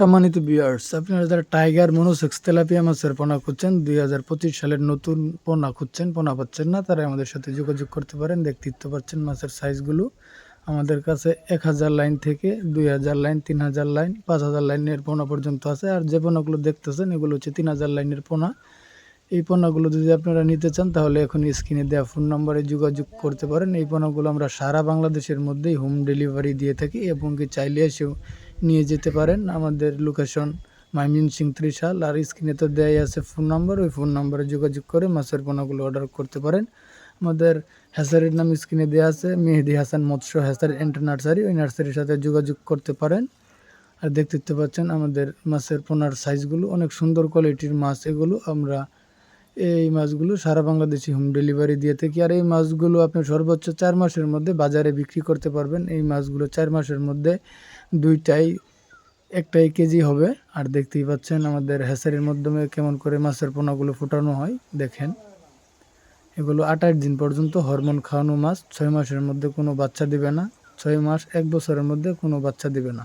সম্মানিত বিয়ার্স আপনারা যারা টাইগার মনোসেক্স তেলাপিয়া মাছের পোনা খুঁজছেন, দুই হাজার পঁচিশ সালের নতুন পোনা খুঁজছেন, পোনা পাচ্ছেন না তারা আমাদের সাথে যোগাযোগ করতে পারেন, দেখতে পাচ্ছেন মাছের সাইজগুলো আমাদের কাছে এক হাজার লাইন থেকে দুই হাজার লাইন তিন হাজার লাইন পাঁচ হাজার লাইনের পোনা পর্যন্ত আছে, আর যে পোনাগুলো দেখতেছেন, এগুলো হচ্ছে তিন হাজার লাইনের পোনা। এই পণ্যগুলো যদি আপনারা নিতে চান, তাহলে এখন স্ক্রিনে দেওয়া ফোন নম্বরে যোগাযোগ করতে পারেন। এই পণ্যগুলো আমরা সারা বাংলাদেশের মধ্যেই হোম ডেলিভারি দিয়ে থাকি, এবং কি চাইলে এসেও নিয়ে যেতে পারেন। আমাদের লোকেশন মাইমিন সিং ত্রিশাল আর স্ক্রিনে তো দেয় আছে ফোন নম্বর ওই ফোন নম্বরে যোগাযোগ করে মাছের পণ্যগুলো অর্ডার করতে পারেন। আমাদের হ্যাসারির নাম স্ক্রিনে দেওয়া আছে, মেহেদি হাসান মৎস্য হ্যাসারি এন্টার নার্সারি, ওই নার্সারির সাথে যোগাযোগ করতে পারেন। আর দেখতে পাচ্ছেন আমাদের মাছের পোনার সাইজগুলো অনেক সুন্দর কোয়ালিটির মাছ এগুলো আমরা এই মাছগুলো সারা বাংলাদেশে হোম ডেলিভারি দিয়ে থাকি। আর এই মাছগুলো আপনি সর্বোচ্চ চার মাসের মধ্যে বাজারে বিক্রি করতে পারবেন। এই মাছগুলো চার মাসের মধ্যে দুইটাই, একটাই কেজি হবে। আর দেখতেই পাচ্ছেন আমাদের হ্যাসারির মাধ্যমে কেমন করে মাছের পোনাগুলো ফোটানো হয়। দেখেন, এগুলো আঠাশ দিন পর্যন্ত হরমোন খাওয়ানো মাছ। ছয় মাসের মধ্যে কোনো বাচ্চা দিবে না। ছয় মাস, এক বছরের মধ্যে কোনো বাচ্চা দিবে না।